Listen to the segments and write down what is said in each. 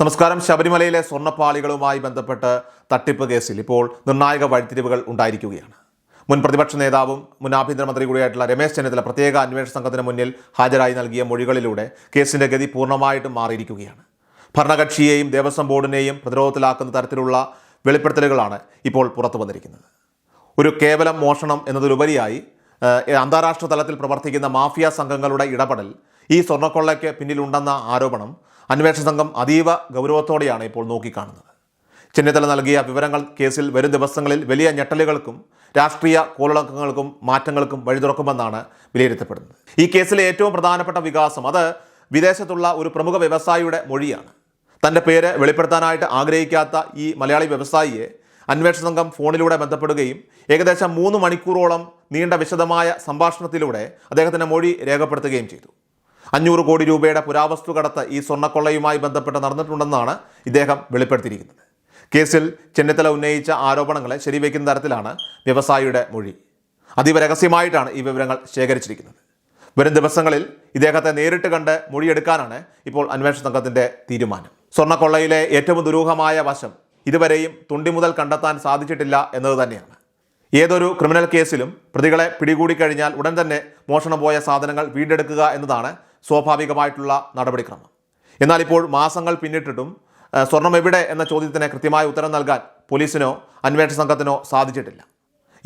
നമസ്കാരം. ശബരിമലയിലെ സ്വർണപ്പാളികളുമായി ബന്ധപ്പെട്ട് തട്ടിപ്പ് കേസിൽ ഇപ്പോൾ നിർണായക വഴിത്തിരിവുകൾ ഉണ്ടായിരിക്കുകയാണ്. മുൻ പ്രതിപക്ഷ നേതാവും മുൻ ആഭ്യന്തരമന്ത്രി കൂടിയായിട്ടുള്ള രമേശ് ചെന്നിത്തല പ്രത്യേക അന്വേഷണ സംഘത്തിന് മുന്നിൽ ഹാജരായി നൽകിയ മൊഴികളിലൂടെ കേസിന്റെ ഗതി പൂർണമായിട്ടും മാറിയിരിക്കുകയാണ്. ഭരണകക്ഷിയെയും ദേവസ്വം ബോർഡിനെയും പ്രതിരോധത്തിലാക്കുന്ന തരത്തിലുള്ള വെളിപ്പെടുത്തലുകളാണ് ഇപ്പോൾ പുറത്തു വന്നിരിക്കുന്നത്. ഒരു കേവലം മോഷണം എന്നതിലുപരിയായി അന്താരാഷ്ട്ര തലത്തിൽ പ്രവർത്തിക്കുന്ന മാഫിയ സംഘങ്ങളുടെ ഇടപെടൽ ഈ സ്വർണക്കൊള്ളയ്ക്ക് പിന്നിലുണ്ടെന്ന ആരോപണം അന്വേഷണ സംഘം അതീവ ഗൗരവത്തോടെയാണ് ഇപ്പോൾ നോക്കിക്കാണുന്നത്. ചെന്നിത്തല നൽകിയ വിവരങ്ങൾ കേസിൽ വരും ദിവസങ്ങളിൽ വലിയ ഞെട്ടലുകൾക്കും രാഷ്ട്രീയ കോളിളക്കങ്ങൾക്കും മാറ്റങ്ങൾക്കും വഴി തുറക്കുമെന്നാണ് വിലയിരുത്തപ്പെടുന്നത്. ഈ കേസിലെ ഏറ്റവും പ്രധാനപ്പെട്ട വികാസം അത് വിദേശത്തുള്ള ഒരു പ്രമുഖ വ്യവസായിയുടെ മൊഴിയാണ്. തന്റെ പേര് വെളിപ്പെടുത്താനായിട്ട് ആഗ്രഹിക്കാത്ത ഈ മലയാളി വ്യവസായിയെ അന്വേഷണ സംഘം ഫോണിലൂടെ ബന്ധപ്പെടുകയും ഏകദേശം മൂന്ന് മണിക്കൂറോളം നീണ്ട വിശദമായ സംഭാഷണത്തിലൂടെ അദ്ദേഹത്തിന്റെ മൊഴി രേഖപ്പെടുത്തുകയും ചെയ്തു. അഞ്ഞൂറ് കോടി രൂപയുടെ പുരാവസ്തു കടത്ത് ഈ സ്വർണക്കൊള്ളയുമായി ബന്ധപ്പെട്ട് നടന്നിട്ടുണ്ടെന്നാണ് ഇദ്ദേഹം വെളിപ്പെടുത്തിയിരിക്കുന്നത്. കേസിൽ ചെന്നിത്തല ഉന്നയിച്ച ആരോപണങ്ങളെ ശരിവയ്ക്കുന്ന തരത്തിലാണ് വ്യവസായിയുടെ മൊഴി. അതീവ രഹസ്യമായിട്ടാണ് ഈ വിവരങ്ങൾ ശേഖരിച്ചിരിക്കുന്നത്. വരും ദിവസങ്ങളിൽ ഇദ്ദേഹത്തെ നേരിട്ട് കണ്ട് മൊഴിയെടുക്കാനാണ് ഇപ്പോൾ അന്വേഷണ സംഘത്തിന്റെ തീരുമാനം. സ്വർണക്കൊള്ളയിലെ ഏറ്റവും ദുരൂഹമായ വശം ഇതുവരെയും തുണ്ടി മുതൽ കണ്ടെത്താൻ സാധിച്ചിട്ടില്ല എന്നത് തന്നെയാണ്. ഏതൊരു ക്രിമിനൽ കേസിലും പ്രതികളെ പിടികൂടി കഴിഞ്ഞാൽ ഉടൻ തന്നെ മോഷണം പോയ സാധനങ്ങൾ വീണ്ടെടുക്കുക എന്നതാണ് സ്വാഭാവികമായിട്ടുള്ള നടപടിക്രമം. എന്നാൽ ഇപ്പോൾ മാസങ്ങൾ പിന്നിട്ടിട്ടും സ്വർണം എവിടെ എന്ന ചോദ്യത്തിന് കൃത്യമായ ഉത്തരം നൽകാൻ പോലീസിനോ അന്വേഷണ സംഘത്തിനോ സാധിച്ചിട്ടില്ല.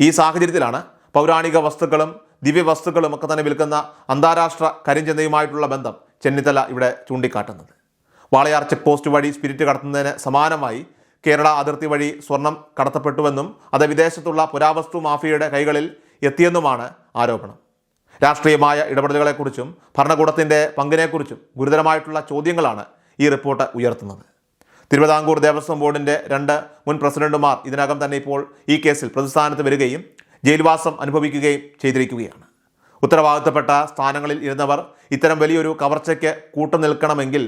ഈ സാഹചര്യത്തിലാണ് പൗരാണിക വസ്തുക്കളും ദിവ്യവസ്തുക്കളും ഒക്കെ തന്നെ വിൽക്കുന്ന അന്താരാഷ്ട്ര കരിഞ്ചന്തയുമായിട്ടുള്ള ബന്ധം ചെന്നിത്തല ഇവിടെ ചൂണ്ടിക്കാട്ടുന്നത്. വാളയാർ ചെക്ക് പോസ്റ്റ് വഴി സ്പിരിറ്റ് കടത്തുന്നതിന് സമാനമായി കേരള അതിർത്തി വഴി സ്വർണം കടത്തപ്പെട്ടുവെന്നും അത് വിദേശത്തുള്ള പുരാവസ്തു മാഫിയയുടെ കൈകളിൽ എത്തിയെന്നുമാണ് ആരോപണം. രാഷ്ട്രീയമായ ഇടപെടലുകളെക്കുറിച്ചും ഭരണകൂടത്തിന്റെ പങ്കിനെക്കുറിച്ചും ഗുരുതരമായിട്ടുള്ള ചോദ്യങ്ങളാണ് ഈ റിപ്പോർട്ട് ഉയർത്തുന്നത്. തിരുവിതാംകൂർ ദേവസ്വം ബോർഡിന്റെ രണ്ട് മുൻ പ്രസിഡന്റുമാർ ഇതിനകം തന്നെ ഇപ്പോൾ ഈ കേസിൽ പ്രതിസ്ഥാനത്ത് വരികയും ജയിൽവാസം അനുഭവിക്കുകയും ചെയ്തിരിക്കുകയാണ്. ഉത്തരവാദിത്തപ്പെട്ട സ്ഥാനങ്ങളിൽ ഇരുന്നവർ ഇത്തരം വലിയൊരു കവർച്ചയ്ക്ക് കൂട്ടുനിൽക്കണമെങ്കിൽ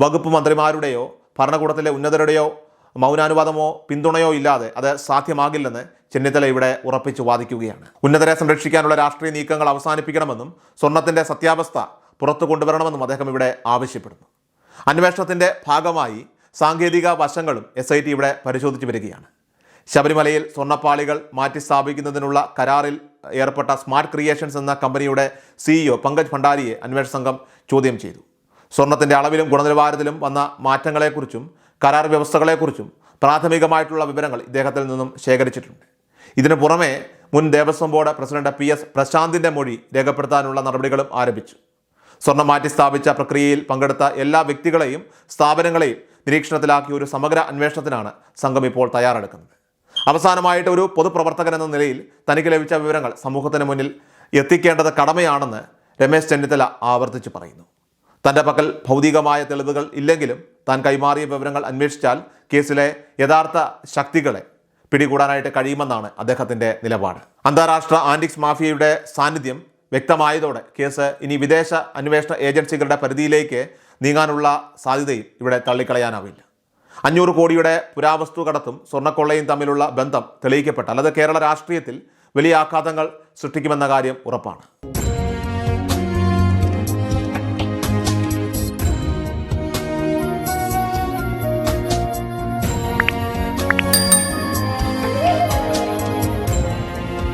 വകുപ്പ് മന്ത്രിമാരുടെയോ ഭരണകൂടത്തിലെ ഉന്നതരുടെയോ മൗനാനുവാദമോ പിന്തുണയോ ഇല്ലാതെ അത് സാധ്യമാകില്ലെന്ന് ചെന്നിത്തല ഇവിടെ ഉറപ്പിച്ചു വാദിക്കുകയാണ്. ഉന്നതരെ സംരക്ഷിക്കാനുള്ള രാഷ്ട്രീയ നീക്കങ്ങൾ അവസാനിപ്പിക്കണമെന്നും സ്വർണത്തിന്റെ സത്യാവസ്ഥ പുറത്തു കൊണ്ടുവരണമെന്നും അദ്ദേഹം ഇവിടെ ആവശ്യപ്പെടുന്നു. അന്വേഷണത്തിന്റെ ഭാഗമായി സാങ്കേതിക വശങ്ങളും എസ് ഐ ടി ഇവിടെ പരിശോധിച്ചു വരികയാണ്. ശബരിമലയിൽ സ്വർണപ്പാളികൾ മാറ്റി സ്ഥാപിക്കുന്നതിനുള്ള കരാറിൽ ഏർപ്പെട്ട സ്മാർട്ട് ക്രിയേഷൻസ് എന്ന കമ്പനിയുടെ സിഇഒ പങ്കജ് ഭണ്ഡാരിയെ അന്വേഷണ സംഘം ചോദ്യം ചെയ്തു. സ്വർണത്തിന്റെ അളവിലും ഗുണനിലവാരത്തിലും വന്ന മാറ്റങ്ങളെക്കുറിച്ചും കരാർ വ്യവസ്ഥകളെക്കുറിച്ചും പ്രാഥമികമായിട്ടുള്ള വിവരങ്ങൾ ഇദ്ദേഹത്തിൽ നിന്നും ശേഖരിച്ചിട്ടുണ്ട്. ഇതിനു പുറമെ മുൻ Devaswom board president P S പ്രശാന്തിന്റെ മൊഴി രേഖപ്പെടുത്താനുള്ള നടപടികളും ആരംഭിച്ചു. സ്വർണം മാറ്റി സ്ഥാപിച്ച പ്രക്രിയയിൽ പങ്കെടുത്ത എല്ലാ വ്യക്തികളെയും സ്ഥാപനങ്ങളെയും നിരീക്ഷണത്തിലാക്കിയ ഒരു സമഗ്ര അന്വേഷണത്തിനാണ് സംഘം ഇപ്പോൾ തയ്യാറെടുക്കുന്നത്. അവസാനമായിട്ട് ഒരു പൊതുപ്രവർത്തകൻ എന്ന നിലയിൽ തനിക്ക് ലഭിച്ച വിവരങ്ങൾ സമൂഹത്തിന് മുന്നിൽ എത്തിക്കേണ്ടത് കടമയാണെന്ന് രമേശ് ചെന്നിത്തല ആവർത്തിച്ച് പറയുന്നു. തന്റെ പക്കൽ ഭൗതികമായ തെളിവുകൾ ഇല്ലെങ്കിലും താൻ കൈമാറിയ വിവരങ്ങൾ അന്വേഷിച്ചാൽ കേസിലെ യഥാർത്ഥ ശക്തികളെ പിടികൂടാനായിട്ട് കഴിയുമെന്നാണ് അദ്ദേഹത്തിന്റെ നിലപാട്. അന്താരാഷ്ട്ര ആന്റിക്സ് മാഫിയയുടെ സാന്നിധ്യം വ്യക്തമായതോടെ കേസ് ഇനി വിദേശ അന്വേഷണ ഏജൻസികളുടെ പരിധിയിലേക്ക് നീങ്ങാനുള്ള സാധ്യതയും ഇവിടെ തള്ളിക്കളയാനാവില്ല. അഞ്ഞൂറ് കോടിയുടെ പുരാവസ്തു കടത്തും സ്വർണക്കൊള്ളയും തമ്മിലുള്ള ബന്ധം തെളിയിക്കപ്പെട്ടാൽ അത് കേരള രാഷ്ട്രീയത്തിൽ വലിയ ആഘാതങ്ങൾ സൃഷ്ടിക്കുമെന്ന കാര്യം ഉറപ്പാണ്.